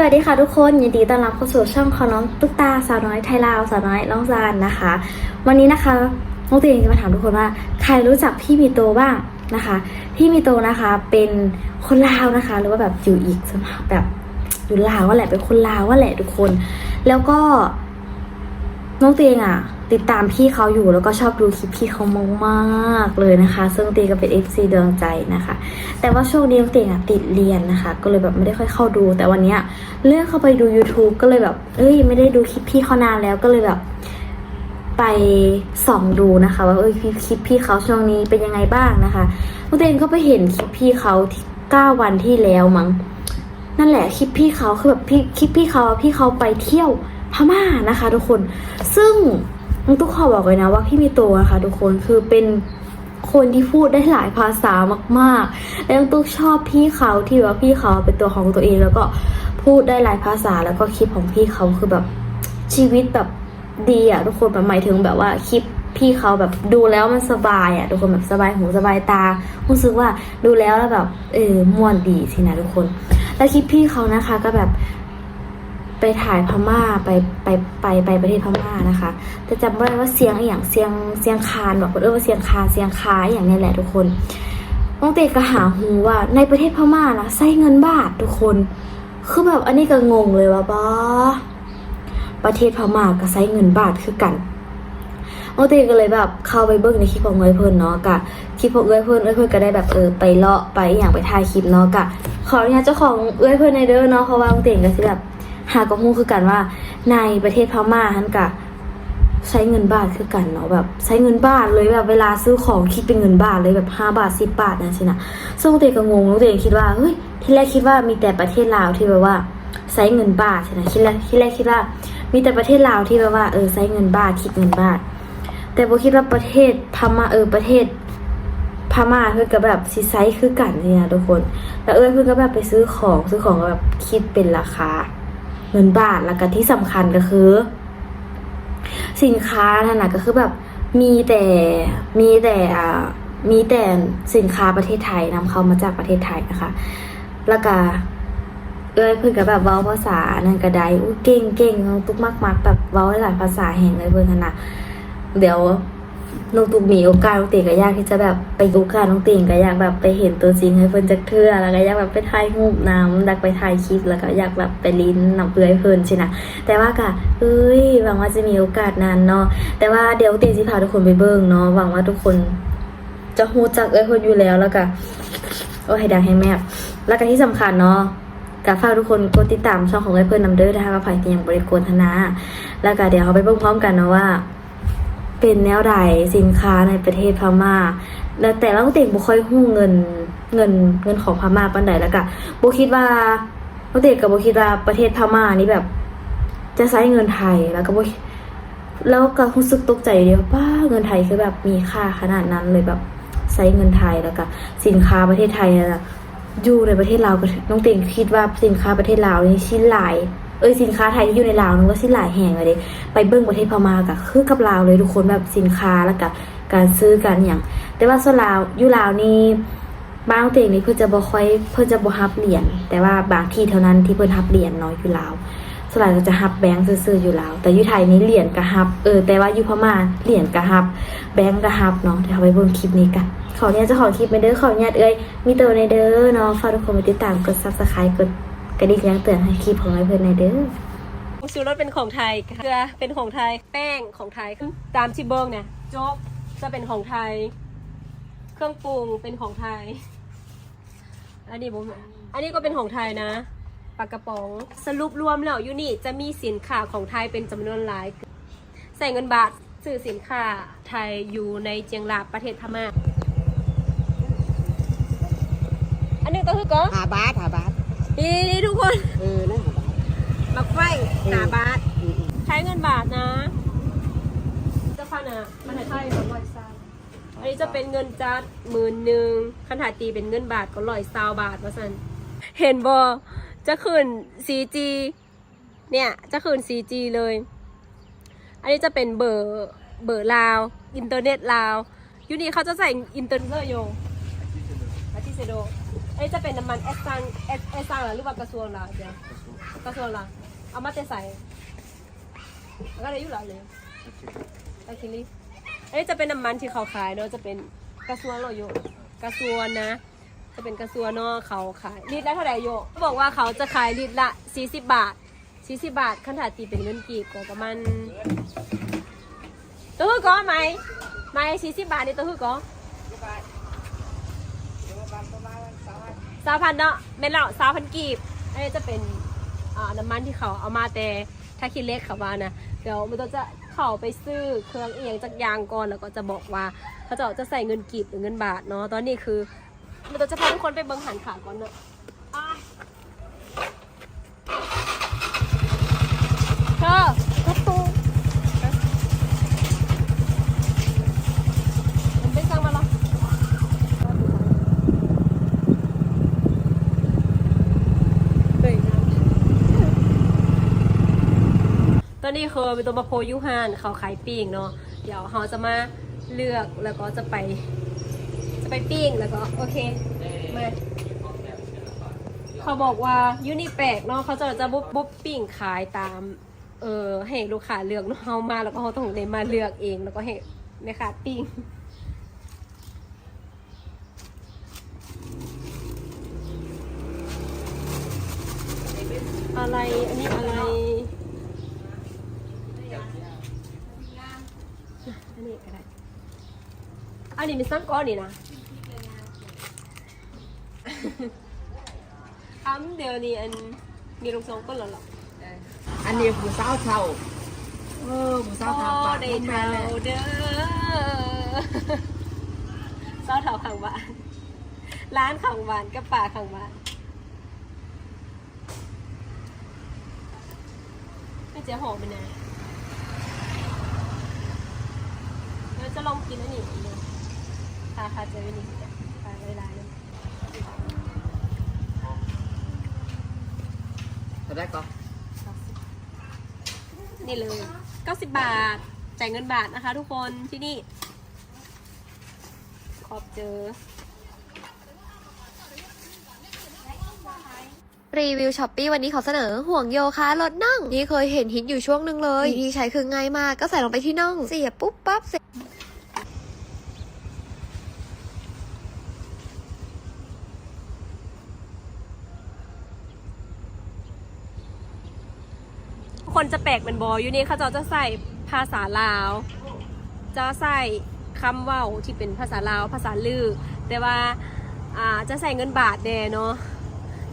สวัสดีค่ะทุกคนยินดีต้อนรับเข้าสู่ช่องของน้องตุ๊กตาสาวน้อยไทยลาวสาวน้อยล่องซานนะคะ วันนี้นะคะน้องเตียงจะมาถามทุกคนว่า ใครรู้จักพี่มีโตบ้างนะคะ พี่มีโตนะคะเป็นคนลาวนะคะ หรือว่าแบบอยู่อีกสมัยแบบอยู่ลาวว่าแหละเป็นคนลาวว่าแหละทุกคน แล้วก็น้องเตียงอะ ติดตามพี่เขาอยู่แล้วก็ชอบดูคลิปพี่เขามากๆเลยนะคะ ซึ่งเตียก็เป็น FC ดวงใจนะคะ แต่ว่าช่วงนี้เตียงอะติดเรียนนะคะ ก็เลยแบบไม่ได้ค่อยเข้าดู แต่วันนี้เลื่อนเข้าไปดู YouTube ก็เลยแบบ เอ้ย ไม่ได้ดูคลิปพี่เขานานแล้วก็เลยแบบ ไปส่องดูนะคะว่าเอ้ยคลิปพี่เขาช่วงนี้เป็นยังไงบ้างนะคะน้อเตียงก็ไปเห็นคลิปพี่เขาที่เก้าวันที่แล้วมั้งนั่นแหละคลิปพี่เขาคือแบบพี่คลิปพี่เขาพี่เขาไปเที่ยวพม่านะคะ ทุกคน ซึ่ง น้องตุ๊กขอบอกเลยนะว่าพี่มีโตนะคะทุกคนคือเป็นคนที่พูดได้หลายภาษามากๆ แล้วน้องตุ๊กชอบพี่เขาที่ว่าพี่เขาเป็นตัวของตัวเอง แล้วก็พูดได้หลายภาษาแล้วก็คลิปของพี่เขาคือแบบชีวิตแบบดีอะทุกคนแบบหมายถึงแบบว่าคลิปพี่เขาแบบดูแล้วมันสบายอะทุกคนแบบสบายหูสบายตารู้สึกว่าดูแล้วแล้วแบบเออม่วนดีสินะทุกคน แล้วคลิปพี่เขานะคะก็แบบ ไปถ่ายพม่าไปไปไปไปประเทศพม่านะคะ แต่จำไม่ได้ว่าเสียงอย่างเสียงเสียงคานบอกเออว่าเสียงคานเสียงคาอย่างนี้แหละทุกคนน้องเตก็หาหูว่าในประเทศพม่านะใช้เงินบาททุกคน คือแบบอันนี้ก็งงเลยว่าบ้าประเทศพม่าก็ใช้เงินบาทคือกันน้อเตก็เลยแบบเข้าไปเบิ้งในคลิปของเอ้ยเพิ่นเนาะกะคลิปของเอ้ยเพิ่นเอ้ยเพิ่นก็ได้แบบเออไปเลาะไปอย่างไปถ่ายคลิปเนาะกะขออนุญาตเจ้าของเอ้ยเพิ่นในเด้อเนาะเพราะว่าน้อเตก็สิแบบ หากระหู้คือกันว่าในประเทศพม่าฮันกะใช้เงินบาทคือกันเนาะแบบใช้เงินบาทเลยแบบเวลาซื้อของคิดเป็นเงินบาทเลยแบบห้าบาทสิบบาทนะสินะซึ่งน้องเต่งก็งงน้องเต่งคิดว่าเฮ้ยที่แรกคิดว่ามีแต่ประเทศลาวที่แบบว่าใช้เงินบาทใช่ไหมคิดแรกที่แรกคิดว่า มีแต่ประเทศลาวที่แบบว่าเออใช้เงินบาทคิดเงินบาท แต่โบคิดว่าประเทศพม่าเออประเทศพม่าเพื่อนก็แบบซีไซส์คือกันเนี่ยนะทุกคน แล้วเอ้ยเพื่อนก็แบบไปซื้อของซื้อของแบบคิดเป็นราคา เงินบาทแล้วก็ที่สำคัญก็คือ สินค้านั่นนะก็คือแบบมีแต่มีแต่อ่ามีแต่สินค้าประเทศไทยนำเข้ามาจากประเทศไทยนะคะ แล้วก็เอ้ยเพื่อนก็แบบเว้าภาษานั่นก็ได้อู้เก่งเก่งตุ๊กมากมากๆแบบเว้าได้หลายภาษาแห่งเลยเพื่อนกันนะเดี๋ยว น้องตุกมีโอกาสน้องเตียงก็อยากที่จะแบบไปโอกาสน้องเตียงก็อยากแบบไปเห็นตัวจริงให้เพิ่นจักเทื่อแล้วก็อยากแบบไปถ่ายรูปน้ำอยากไปถ่ายคลิปแล้วก็อยากแบบไปลิ้นน้ำเปื่อยเพิ่นใช่นะแต่ว่าก็เอ้ยหวังว่าจะมีโอกาสนั้นเนาะแต่ว่าเดี๋ยวเตียงสิพาทุกคนไปเบิ่งเนาะหวังว่าทุกคนจะฮู้จักเอ้ยเพิ่นอยู่แล้วแล้วก็โอ้ให้ดังให้แมบแล้วก็ที่สำคัญเนาะก็ฝากทุกคนกดติดตามช่องของเอ้เพิ่อนนำเด้อถ้าว่าใครที่ยังบ่ได้กดหั้นนะแล้วก็เดี๋ยวเราไปเบิ่งพร้อมกันเนาะว่า เป็นแนวใดสินค้าในประเทศพม่า แล้วแต่เราก็เต็งบุค่อยหู้เงินเงินเงินของพม่าปันใดแล้วก็บุคิดว่าเราเต็งกับบุคิดว่าประเทศพม่านี่แบบ จะใช้เงินไทยแล้วก็บุแล้วก็รู้สึกตกใจเดียวป้าเงินไทยคือแบบมีค่าขนาดนั้นเลยแบบใช้เงินไทยแล้วก็สินค้าประเทศไทยนะอยู่ในประเทศลาวก็น้องเต็งคิดว่าสินค้าประเทศลาวนี่ชิ้นหลาย เอ้ยสินค้าไทยที่อยู่ในลาวนึกว่าสิ้นหลายแห่งเลยไปเบิ้งประเทศพม่ากะคือกับลาวเลยทุกคนแบบสินค้าแล้วก็การซื้อกันอย่าง แต่ว่าส่วนลาวอยู่ลาวนี่บางเตียงนี่เพื่อจะบ่ค่อยเพื่อจะบ่ฮับเหรียญแต่ว่าบางที่เท่านั้นที่เพิ่นฮับเหรียญเนาะอยู่ลาวส่วนใหญ่ก็จะฮับแบงค์ซื่อๆอยู่ลาวแต่อยู่ไทยนี่เหรียญก็ฮับ เออแต่ว่าอยู่พม่าเหรียญก็ฮับ แบงค์ก็ฮับเนาะเดี๋ยวไปเบิ่งคลิปนี้กัน ขออนุญาตเจะขอคลิปไปเด้อขออนุญาตเอ้ยมีตัวในเด้อเนาะฝากทุกคนไปติดตามกด Subscribe กด กระดิ่งแจ้งเตือนให้คลิปของไอ้เพิ่นในเด้อผงชูรสเป็นของไทยเกลือเป็นของไทยแป้งของไทยตามชิเบิงเนี่ยโจ๊กจะเป็นของไทย เครื่องปรุงเป็นของไทย อันนี้ผมอันนี้ก็เป็นของไทยนะปลากระป๋องสรุปรวมแล้วอยูนี่จะมีสินค้าของไทยเป็นจำนวนหลาย ใส่เงินบาทซื้อสินค้าไทยอยู่ในเจียงหลาบประเทศพม่าอันนี้ก็คือก็หาบาทหาบาท นี่นี่ทุกคน เออนั่นหาบาทมักไฟหนาบาท อืมอืมใช้เงินบาทนะจะพันอะมันไทยก็ร้อยซาวอันนี้จะเป็นเงินจัดหมื่นหนึ่งคันถาตีเป็นเงินบาทก็ร้อยซาวบาทว่าสันเห็นบอจะคืน 4G เนี่ยจะคืน 4G เลย อันนี้จะเป็นเบอร์เบอร์ลาว อินเทอร์เน็ตลาวยูนี่เขาจะใส่อินเทอร์เน็ตโยอาทิเซโดอั นนี้จะเป็นน้ำมันแอสซังแอสแอสซังหรือว่ากระทรวงลาวเดียวกระทรวงละเอามาแต่ใส่แล้วก็ได้อยู่หลายเลยตะคิริอันนี้จะเป็นน้ำมันที่เขาขายเนาะจะเป็นกระทรวงเราอยู่กระทรวงนะ จะเป็นกระทรวงเนาะเขาขายลิตรละเท่าไหร่โยเขาบอกว่าเขาจะขายลิตรละ40บาท40บาทขั้นถาตีเป็นเงินกีบก็ประมาณตัวหือก็ไหมไหม40บาทนี่ตัวหือก็ สาวพันเนาะเม็ดเราสาวพันกีบอันนี้จะเป็นน้ำมันที่เขาเอามาแต่ถ้าคิดเลขเขาว่านะเดี๋ยวมันจะเข้าไปซื้อเครื่องเอียงจากยางก่อนแล้วก็จะบอกว่าเขาจะจะใส่เงินกีบหรือเงินบาทเนาะตอนนี้คือเราจะพาทุกคนไปเบิ้งหันขาก่อนเนาะอะเธอประตูมันเป็นสั่งมาแล้วเฮ้ยน้ำต อนนี้คือเป็นตัวมาโพยุฮานเขาขายปิ้งเนาะเดี๋ยวเขาจะมาเลือกแล้วก็จะไป จะไปปิ้งแล้วก็โอเคมาเขาบอกว่ายูนิแปลกเนาะเขาจะจะบุ๊บบุบปิ้งขายตาม เออให้ลูกค้าเลือกเนาะเขามาแล้วก็เขาต้องเลยมาเลือกเองแล้วก็ให้แม่ค้าปิ้งอะไรอันนี้นี้ก็ได้ อันนี้มีซ้ำก้อนนี่นะคำเดียวนี่อันมีลงสองก้นแล้วหรออันนี้ผู้สาวเท่าเออผู้สาวเท่าปากได้แม่เท่าแม่เด้อเศร้าเท่าขังบ้านร้านขังบ้านกับป่าขังบ้านไม่เจ๊หอมไปไหนเราจะลองกินอันนี้ดู คาคาเจออันนี้คาหลายเลยจะได้ก็นี่เลย 90 บาท จ่ายเงินบาทนะคะทุกคนที่นี่ ขอบเจอ รีวิวช้อปปี้วันนี้ขอเสนอห่วงโยคะลดน่องที่เคยเห็นฮิตอยู่ช่วงหนึ่งเลยวิธีใช้คือง่ายมากก็ใส่ลงไปที่น่อง เสียบปุ๊บปั๊บเสร็จ คนจะแปลกเป็นบออยู่นี่เขาจะจะใส่ภาษาลาว จะใส่คำเว่าที่เป็นภาษาลาวภาษาลือ แต่ว่าอ่าจะใส่เงินบาทแดเนาะ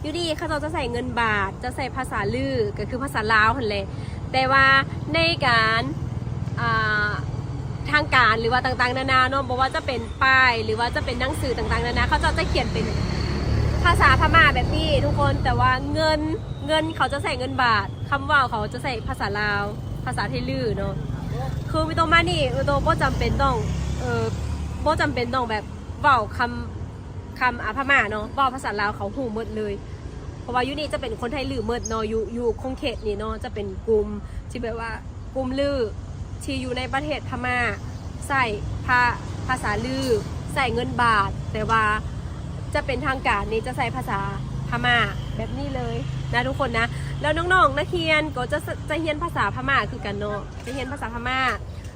อยู่นี่เขาจะจะใส่เงินบาท จะใส่ภาษาลือก็คือภาษาลาวคนเลยแต่ว่าในการอ่าทางการหรือว่าต่างๆ นานาเนาะบอกว่าจะเป็นป้ายหรือว่าจะเป็นหนังสือต่างๆ นานาเขาจะจะเขียนเป็น ภาษาพม่าแบบนี้ทุกคนแต่ว่าเงินเงินเขาจะใส่เงินบาทคำว่าเขาจะใส่ภาษาลาว ภาษาไทยลือเนาะคือวิโตมานี่วิโตบ่จำเป็นต้องเออบ่จำเป็นต้องแบบเว้าคำคำอาพม่าเนาะเว้าภาษาลาวเขาหูหมดเลย เพราะว่ายูนี่จะเป็นคนไทยลือมดเนาะอยู่อยู่คงเขตนี่เนาะจะเป็นกลุ่มที่แบบว่ากลุ่มลือที่อยู่ในประเทศพม่าใส่ภาภาษาลือใส่เงินบาท แต่ว่า จะเป็นทางการนี้จะใช้ภาษาพม่าแบบนี้เลยนะทุกคนนะ แล้วน้องๆนักเรียนก็จะจะเรียนภาษาพม่าคือกันเนาะจะเรียนภาษาพม่า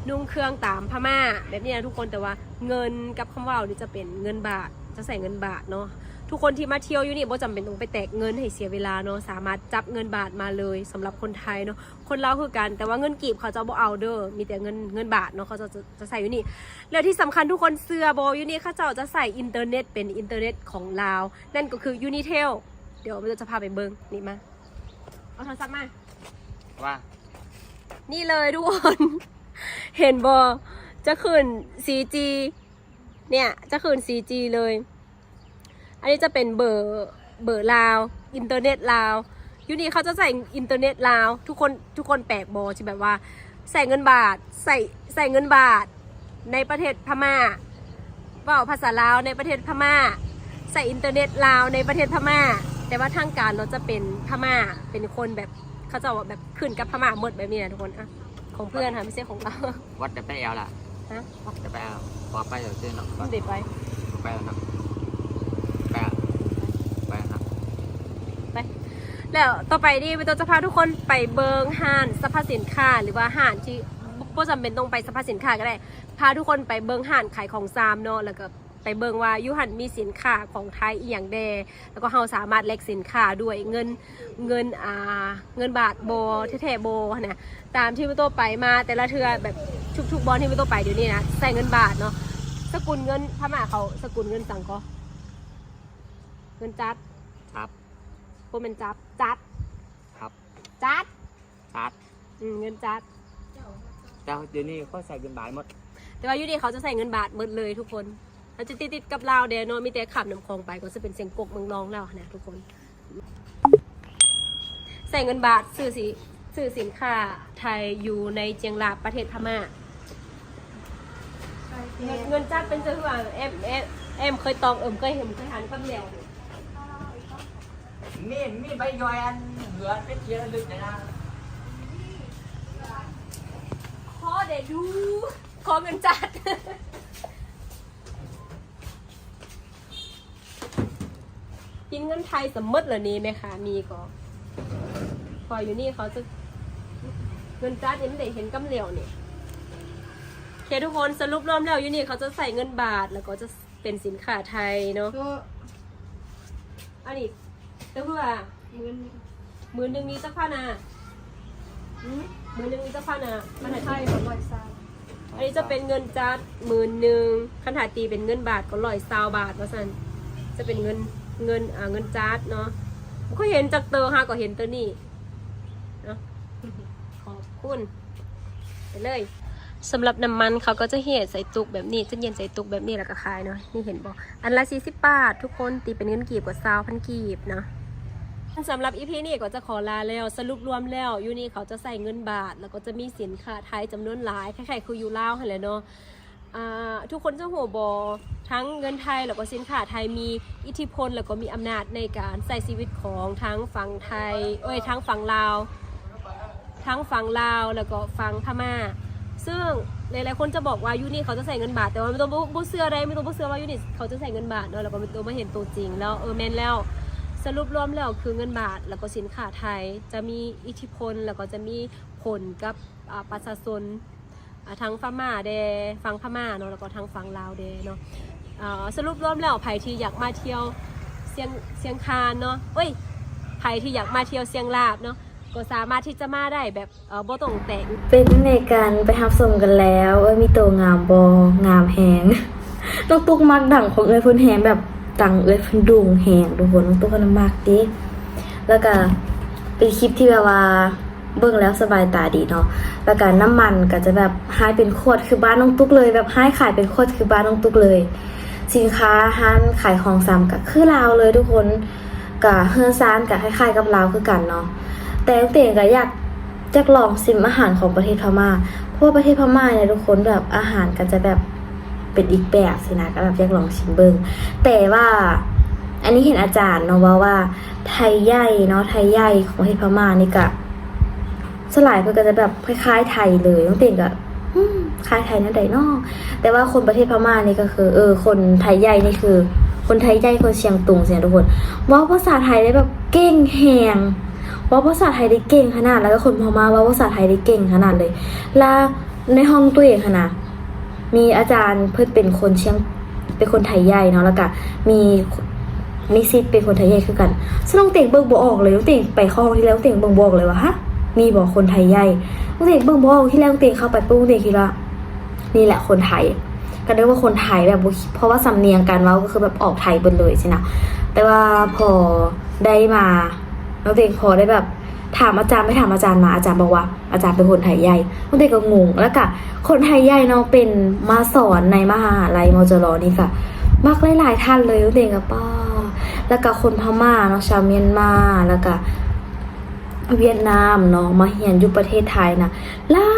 นุ่งเครื่องตามพม่า แบบนี้นะทุกคนแต่ว่าเงินกับคำว่านี่จะเป็นเงินบาทจะใส่เงินบาทเนาะ ทุกคนที่มาเที่ยวอยู่นี่บ่จำเป็นต้องไปแตกเงินให้เสียเวลาเนาะสามารถจับเงินบาทมาเลยสำหรับคนไทยเนาะคนเราวคือกัน แต่ว่าเงินกีบเขาจะบ่เอาเด้อมีแต่เงินเงินบาทเนาะเขาจะจะจะใส่อยู่นี่แล้วที่สำคัญทุกคนเสื้อบอยู่นี่เขาเจ้าจะใส่อินเทอร์เน็ตเป็นอินเทอร์เน็ตของลาว นั่นก็คือ Unitel เดี๋ยวเราจะพาไปเบิงนี่มาเอาโทรศัพท์มาว่านี่เลยทุกคน เห็นบอจะขึ้น 4G เนี่ย จะขึ้น 4G เลย อันนี้จะเป็นเบอร์เบอร์ลาวอินเทอร์เน็ตลาวยูนี่เขาจะใส่อินเทอร์เน็ตลาวทุกคนทุกคนแปลกบอที่แบบว่า ใส่เงินบาทใส่ใส่เงินบาทในประเทศพม่าเว่าภาษาลาวในประเทศพม่า ใส่อินเทอร์เน็ตลาวในประเทศพม่า แต่ว่าทางการเราจะเป็นพม่าเป็นคนแบบเขาจะว่าแบบขึ้นกับพม่าหมดแบบนี้นะทุกคนอะของเพื่อนค่ะไม่ใช่ของเราวัดจะไปเอาล่ะฮะวัดจะไปเอาพอไปเดี๋ยวซื้อเนาะวัดเดี๋ยวไปไปแล้วเนาะไปอะไปอะครับ ไป แล้วต่อไปนี่วิโตจะพาทุกคนไปเบิงห้านสรรพสินค้าหรือว่าห้านที่บ่จำเป็นต้องไปสรรพสินค้าก็ได้ พาทุกคนไปเบิงห้านขายของซามเนาะแล้วก็ไปเบิงว่ายูหันมีสินค้าของไทยอีหยังแดแล้วก็เราสามารถแลกสินค้าด้วยเงินเงินอ่าเงินบาทโบแท้ๆโบนะตามที่วิโตไปมาแต่ละเทือแบบทุกๆบอลที่วิโตไปเดี๋ยวนี้นะใส่เงินบาทเนาะสกุลเงินพม่าเขาสกุลเงินสังก็เงินจัดครับ พวกมันจับจัดครับ จัดชัดอืมเงินจัด แต่เดี๋ยวนี้เขาใส่เงินบาทหมด แต่ว่าอยูดีเขาจะใส่เงินบาทหมดเลยทุกคนเราจะติดติดๆกับลาวเดนโนมีแต่ขับน้ำคลองไปก็จะเป็นเสียงกกเมืองนองแล้วนะทุกคน ใส่เงินบาทซื้อสิซื้อสินค้าไทยอยู่ในเจียงลาบประเทศพม่าเงินเงินจัดเป็นเจ้าว่าเอ็มเอ็มเอ็มเคยตองเอิมเคยเห็นเคยหันกับเหลว มีมีใบย่อยอันเหลือเป็นเทียนลึกนะขอเดดู ขอเงินจัด กินเงินไทยสมมติเหรอนี้ไหมคะ มีก็พออยู่นี่เขาจะเงินจัดยังไม่ได้เห็นกำเหลวเนี่ยโอเคทุกคนสรุปรวมแล้วอยู่นี่เขาจะใส่เงินบาทแล้วก็จะเป็นสินค้าไทยเนาะอันนี้ แต่เพื่อหมื่นหนึ่งมีสักพันอะหมื่นหนึ่งมีสักพันอะมันไทยร้อยซาอันนี้จะเป็นเงินจัดหมื่นหนึ่งคันถาตีเป็นเงินบาทก็ร้อยซาวบาทว่าสันจะเป็นเงินเงินอ่าเงินจัดเนาะก็เห็นจากเตอร์ฮะก็เห็นตัวนี้เนาะขอบคุณไปเลย สำหรับน้ำมันเขาก็จะเห็ดใส่ตุกแบบนี้จะเย็นใส่ตุกแบบนี้แล้วก็ขายเนาะนี่เห็นบอกอันละสี่สิบบาท ทุกคนตีเป็นเงินกีบกว่าซาวพันกีบเนาะ สำหรับอีพีนี้ก็จะขอลาแล้วสรุปรวมแล้วยูนี่เขาจะใส่เงินบาท แล้วก็จะมีสินค้าไทยจำนวนหลายคล้ายๆคืออยู่ลาวหันแหละเนาะทุกคนจะหัวบอทั้งเงินไทยแล้วก็สินค้าไทยมีอิทธิพลแล้วก็มีอำนาจในการใส่ชีวิตของทั้งฝั่งไทยเอ้ยทั้งฝั่งลาว ทั้งฝั่งลาวแล้วก็ฝั่งพม่า ซึ่งหลายๆคนจะบอกว่ายูนี่เขาจะใส่เงินบาท แต่ว่าไม่ต้องบุเสื้ออะไรไม่ต้องบุเสื้อว่ายูนี่เขาจะใส่เงินบาทเนอะแล้วก็ไม่ต้องมาเห็นตัวจริง แล้วเออแมนแล้ว สรุปรวมแล้วคือเงินบาทแล้วก็สินค้าไทยจะมีอิทธิพลแล้วก็จะมีผลกับประชาชนทั้งพม่าเดฝั่งพม่าเนาะแล้วก็ทั้งฝั่งลาวเดเนาะสรุปรวมแล้วใครที่อยากมาเที่ยวเชียงเชียงคานเนาะเอ้ยใครที่อยากมาเที่ยวเชียงลาบเนาะก็สามารถที่จะมาได้แบบเออบ่ต้องแต่งเป็นในการไปทับสมกันแล้วเอ้ยมีตัวงามบองามแหงน้องตุ๊กมักดังของเอ้ยพุ่นแหงแบบ ดังเอ้ยเพุ่นดุงแหงทุกคนน้องตุ๊กก็น้ำมักดิแล้วก็เป็นคลิปที่แบบว่าเบิ่งแล้วสบายตาดีเนาะแล้วก็น้ำมันก็จะแบบให้เป็นขวดคือบ้านน้องตุ๊กเลย แบบให้ขายเป็นขวดคือบ้านน้องตุ๊กเลย สินค้าห้านขายของซ้ำก็คือลาวเลยทุกคนกับเฮือนซานกับคล้ายๆกับลาวคือกันเนาะแต่เต่งก็อยากจะลองซิมอาหารของประเทศพม่าเพราะว่าประเทศพม่าเนี่ยทุกคนแบบอาหารก็จะแบบ เป็นอีกแบบสินะก็แบบอยากลองชิมเบิงแต่ว่าอันนี้เห็นอาจารย์เนาะว่าว่าไทยใหญ่เนาะไทยใหญ่ของประเทศพม่านี่ก็สลายเพื่อก็จะแบบคล้ายๆไทยเลยต้องเต่งกับคล้ายไทยนั่นใดนอกแต่ว่าคนประเทศพม่านี่ก็คือ เออ คนไทยใหญ่นี่คือ คนไทยใหญ่คนเชียงตุงเสียทุกคนว่าภาษาไทยได้แบบเก่งแหงว่าภาษาไทยได้เก่งขนาดแล้วก็คนพม่าว่าภาษาไทยได้เก่งขนาดเลย แล้วในห้องตัวเองขนาด มีอาจารย์เพื่อเป็นคนเชียงเป็นคนไทยใหญ่เนาะแล้วก็มีมีซิดเป็นคนไทยใหญ่คือกันซึ่งน้องเต่งเบิ่งบ่ออกเลยน้องเต่งไปเข้าห้องที่แล้วเต่งเบิ่งบ่ออกเลยว่าฮะมีบอกคนไทยใหญ่น้องเต่งเบิ่งบ่ออกที่แล้วน้องเต่งเข้าไปปุ๊บน้องเต่งคิดว่านี่แหละคนไทยก็ได้ว่าคนไทยแบบเพราะว่าสำเนียงการเว้าก็คือแบบออกไทยเบิดเลยใช่นะแต่ว่าพอได้มาน้องเตงพอได้แบบ ถามอาจารย์ไม่ถามอาจารย์มาอาจารย์บอกว่า อาจารย์เป็นคนไทยใหญ่น้องเด็กก็งงแล้วก็คนไทยใหญ่เนาะเป็นมาสอนในมหาลัยมจรนี่ค่ะมากหลายๆท่านเลยน้องเตงกับป้าแล้วก็คนพม่าเนาะชาวเมียนมาแล้วก็ เวียดนามเนาะมาเรียนอยู่ประเทศไทยนะหลา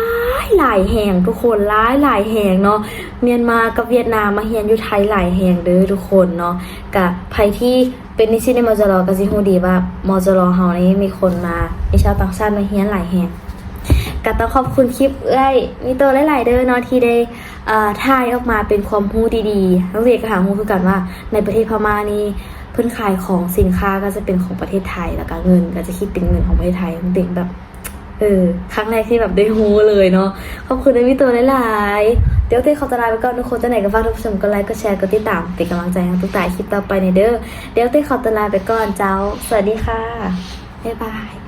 ยหลายแห่งทุกคนหลายหลายแห่งเนาะเมียนมากับเวียดนามมาเรียนอยู่ไทยหลายแห่งเด้อทุกคนเนาะกับใครที่เป็นนิสิตในมจรก็สิฮู้ดีว่ามจรเฮานี่มีคนมามีชาวต่างชาติมาเรียนหลายแห่งก็ต้องขอบคุณคลิปเอ้ยมีตัวหลายๆเด้อเนาะที่ได้เอ่อถ่ายออกมาเป็นความรู้ดีๆนักเรียนก็หารู้คือกันว่าในประเทศพม่านี่ เพื่อนขายของสินค้าก็จะเป็นของประเทศไทยแล้วก็เงินก็จะคิดเป็นเงินของประเทศไทยมันเป็นแบบเออครั้งแรกที่แบบได้ฮู้เลยเนาะขอบคุณในวิตัวหลายๆเดี๋ยวเต้ขอตวลาไปก่อนทุกคนจะไหนก็ฝากทุกผู้ชมกดไลค์กดแชร์กดติดตามเป็นกำลังใจให้ทุกตายคลิปต่อไปในเด้อเดี๋ยวเต้ขอตวลาไปก่อนเจ้า สวัสดีค่ะบ๊ายบาย